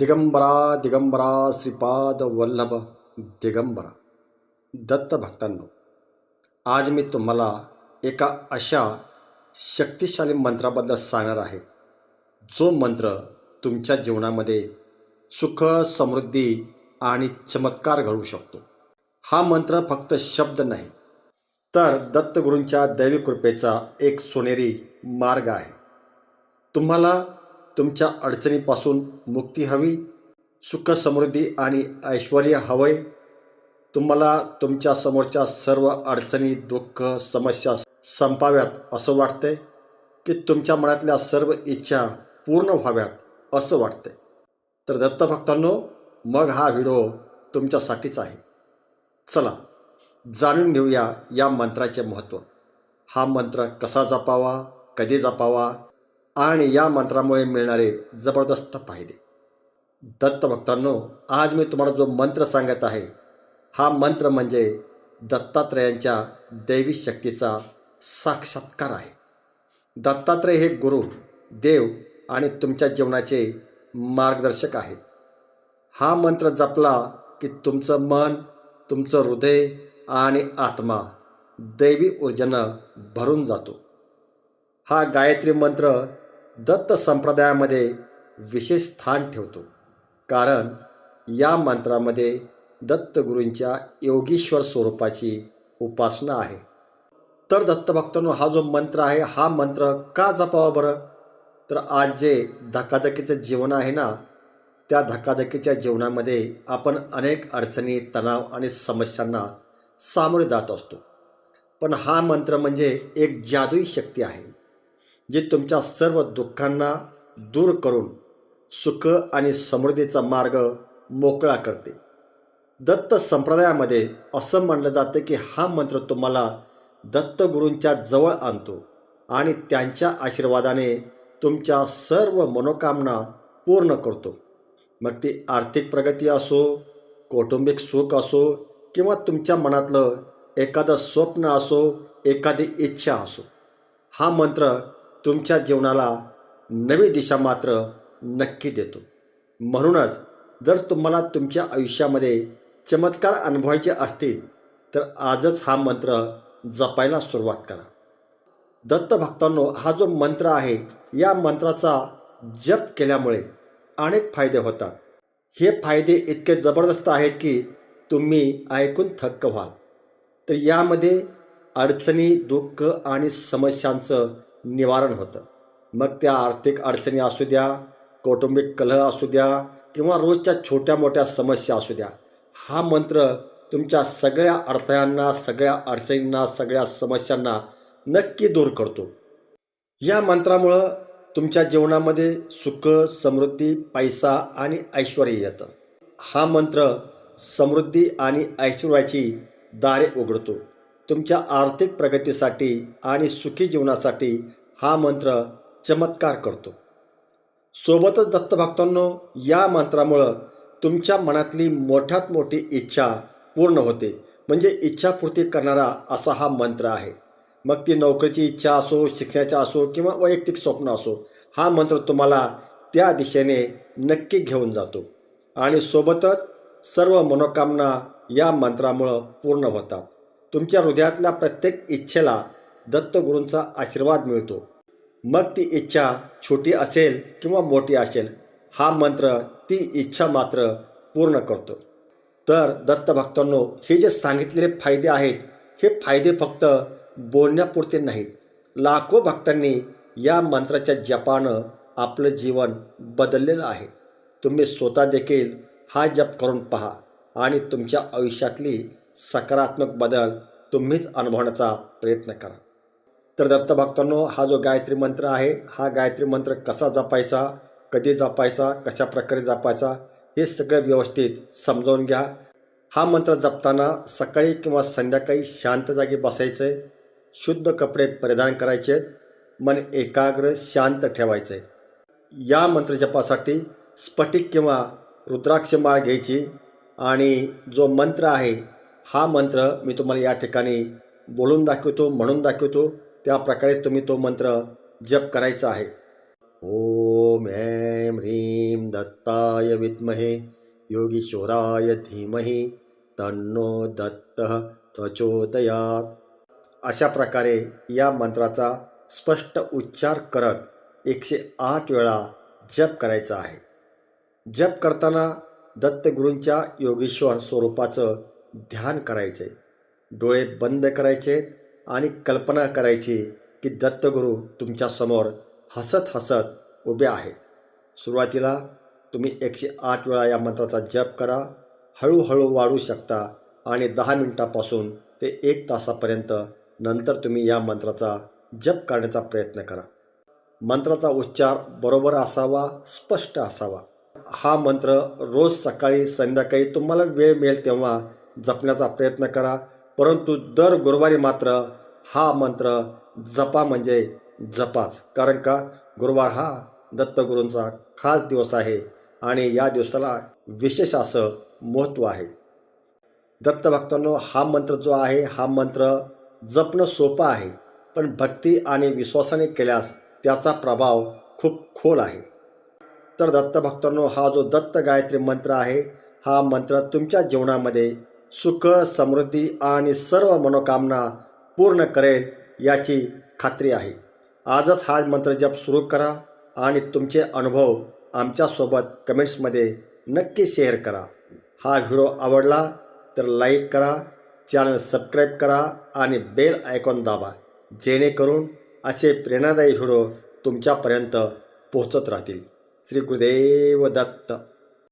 दिगंबरा दिगंबरा श्रीपाद वल्लभ दिगंबरा। दत्त भक्तांनो आज मी तुम्हाला एका अशा शक्तिशाली मंत्राबद्दल सांगणार आहे जो मंत्र तुमच्या जीवनामध्ये सुख समृद्धी आणि चमत्कार घडवू शकतो. हा मंत्र फक्त शब्द नाही तर दत्तगुरूंच्या दैवी कृपेचा एक सोनेरी मार्ग आहे. तुम्हाला तुमच्या अडचणीपासून मुक्ती हवी सुख समृद्धी आणि ऐश्वर हवंय. तुम्हाला तुमच्या समोरच्या सर्व अडचणी दुःख समस्या संपाव्यात असं वाटतंय की तुमच्या मनातल्या सर्व इच्छा पूर्ण व्हाव्यात असं वाटतंय. तर दत्तभक्तांनो मग हा व्हिडिओ तुमच्यासाठीच आहे. चला जाणून घेऊया या मंत्राचे महत्त्व. हा मंत्र कसा जपावा कधी जपावा आणि या मंत्रामुळे मिळणारे जबरदस्त फायदे. दत्तभक्तांनो आज मी तुम्हाला जो मंत्र सांगत आहे हा मंत्र म्हणजे दत्तात्रयांच्या दैवी शक्तीचा साक्षात्कार आहे. दत्तात्रय हे गुरु देव आणि तुमच्या जीवनाचे मार्गदर्शक आहेत हा मंत्र जपला की तुमचं मन तुमचं हृदय आणि आत्मा दैवी ऊर्जेनं भरून जातो. हा गायत्री मंत्र दत्त संप्रदायामध्ये विशेष स्थान ठेवतो. कारण या मंत्रामध्ये दत्तगुरूंच्या योगीश्वर स्वरूपाची उपासना आहे. तर दत्तभक्तांनो हा जो मंत्र आहे हा मंत्र का जपावा बरं? तर आज जे धकाधकीचं जीवन आहे ना त्या धकाधकीच्या जीवनामध्ये आपण अनेक अडचणी तणाव आणि समस्यांना सामोरे जात असतो. पण हा मंत्र म्हणजे एक जादुई शक्ती आहे. जी तुमच्या सर्व दुःखांना दूर करून सुख आणि समृद्धीचा मार्ग मोकळा करते. दत्त संप्रदायामध्ये असं म्हणलं जातं की हा मंत्र तुम्हाला दत्तगुरूंच्या जवळ आणतो आणि त्यांच्या आशीर्वादाने तुमच्या सर्व मनोकामना पूर्ण करतो. मग ती आर्थिक प्रगती असो कौटुंबिक सुख असो किंवा तुमच्या मनातलं एखादं स्वप्न असो एखादी इच्छा असो हा मंत्र तुमच्या जीवनाला नवी दिशा मात्र नक्की देतो. म्हणूनच जर तुम्हाला तुमच्या आयुष्यामध्ये चमत्कार अनुभवायचे असतील तर आजच हा मंत्र जपायला सुरुवात करा. दत्तभक्तांनो हा जो मंत्र आहे या मंत्राचा जप केल्यामुळे अनेक फायदे होतात. हे फायदे इतके जबरदस्त आहेत की तुम्ही ऐकून थक्क व्हाल. तर यामध्ये अडचणी दुःख आणि समस्यांचं निवारण होतं. मग त्या आर्थिक अडचणी असू द्या कौटुंबिक कलह असू द्या किंवा रोजच्या छोट्या मोठ्या समस्या असू द्या हा मंत्र तुमच्या सगळ्या अडथळ्यांना सगळ्या अडचणींना सगळ्या समस्यांना नक्की दूर करतो. या मंत्रामुळं तुमच्या जीवनामध्ये सुख समृद्धी पैसा आणि ऐश्वर येतं. हा मंत्र समृद्धी आणि ऐश्वर्याची दारे उघडतो. तुमच्या आर्थिक प्रगतीसाठी आणि सुखी जीवनासाठी हा मंत्र चमत्कार करतो. सोबतच दत्तभक्तांनो या मंत्रामुळं तुमच्या मनातली मोठ्यात मोठी इच्छा पूर्ण होते. म्हणजे इच्छापूर्ती करणारा असा हा मंत्र आहे. मग ती नोकरीची इच्छा असो शिक्षणाचा असो किंवा वैयक्तिक स्वप्न असो हा मंत्र तुम्हाला त्या दिशेने नक्की घेऊन जातो. आणि सोबतच सर्व मनोकामना या मंत्रामुळं पूर्ण होतात. तुमच्या हृदयातल्या प्रत्येक इच्छेला दत्तगुरूंचा आशीर्वाद मिळतो. मग ती इच्छा छोटी असेल किंवा मोठी असेल हा मंत्र ती इच्छा मात्र पूर्ण करतो. तर दत्तभक्तांनो हे जे सांगितलेले फायदे आहेत हे फायदे फक्त बोलण्यापुरते नाहीत. लाखो भक्तांनी या मंत्राच्या जपानं आपलं जीवन बदललेलं आहे. तुम्ही स्वतः देखील हा जप करून पहा आणि तुमच्या आयुष्यातली सकारात्मक बदल तुम्हीच अनुभवण्याचा प्रयत्न करा. तर दत्तभक्तांनो हा जो गायत्री मंत्र आहे हा गायत्री मंत्र कसा जपायचा कधी जपायचा कशा प्रकारे जपायचा हे सगळं व्यवस्थित समजावून घ्या. हा मंत्र जपताना सकाळी किंवा संध्याकाळी शांत जागी बसायचं आहे शुद्ध कपडे परिधान करायचे आहेत मन एकाग्र शांत ठेवायचं. आहे या मंत्रजपासाठी स्फटिक किंवा रुद्राक्ष माळ घ्यायची आणि जो मंत्र आहे हा मंत्र मी तुम्हाला या ठिकाणी बोलून दाखवतो म्हणून दाखवतो. त्या प्रकारे तुम्ही तो मंत्र जप करायचा आहे. ओम ऐं ह्रीं दत्ताय विद्महे योगीश्वराय धीमहि तन्नो दत्तः प्रचोदयात. अशा प्रकारे या मंत्राचा स्पष्ट उच्चार करत एकशे आठ वेळा जप करायचा आहे. जप करताना दत्तगुरूंच्या योगेश्वर स्वरूपाचं ध्यान करायचे. डोळे बंद करायचे आणि कल्पना करायची की दत्तगुरू तुमच्यासमोर हसत हसत उभे आहेत. सुरुवातीला तुम्ही एकशे आठ वेळा या मंत्राचा जप करा. हळूहळू वाढू शकता आणि दहा मिनटापासून ते एक तासापर्यंत नंतर तुम्ही या मंत्राचा जप करण्याचा प्रयत्न करा. मंत्राचा उच्चार बरोबर असावा स्पष्ट असावा. हा मंत्र रोज सकाळी संध्याकाळी तुम्हाला वेळ मिळेल तेव्हा जपण्याचा प्रयत्न करा. परंतु दर गुरुवारी मात्र हा मंत्र जपा म्हणजे जपाच. कारण का? गुरुवार हा दत्तगुरूंचा खास दिवस आहे आणि या दिवसाला विशेष असं महत्त्व आहे. दत्तभक्तांनो हा मंत्र जो आहे हा मंत्र जपणं सोपं आहे पण भक्ती आणि विश्वासाने केल्यास त्याचा प्रभाव खूप खोल आहे. तर दत्तभक्तांनो हा जो दत्त गायत्री मंत्र आहे हा मंत्र तुमच्या जीवनामध्ये सुख समृद्धी आणि सर्व मनोकामना पूर्ण करेल याची खात्री आहे. आजच हा मंत्र जप सुरू करा आणि तुमचे अनुभव आमच्यासोबत कमेंट्समध्ये नक्की शेअर करा. हा व्हिडिओ आवडला तर लाईक करा चॅनल सबस्क्राईब करा आणि बेल आयकॉन दाबा जेणेकरून असे प्रेरणादायी व्हिडिओ तुमच्यापर्यंत पोहोचत राहतील. श्री गुरुदेव दत्त.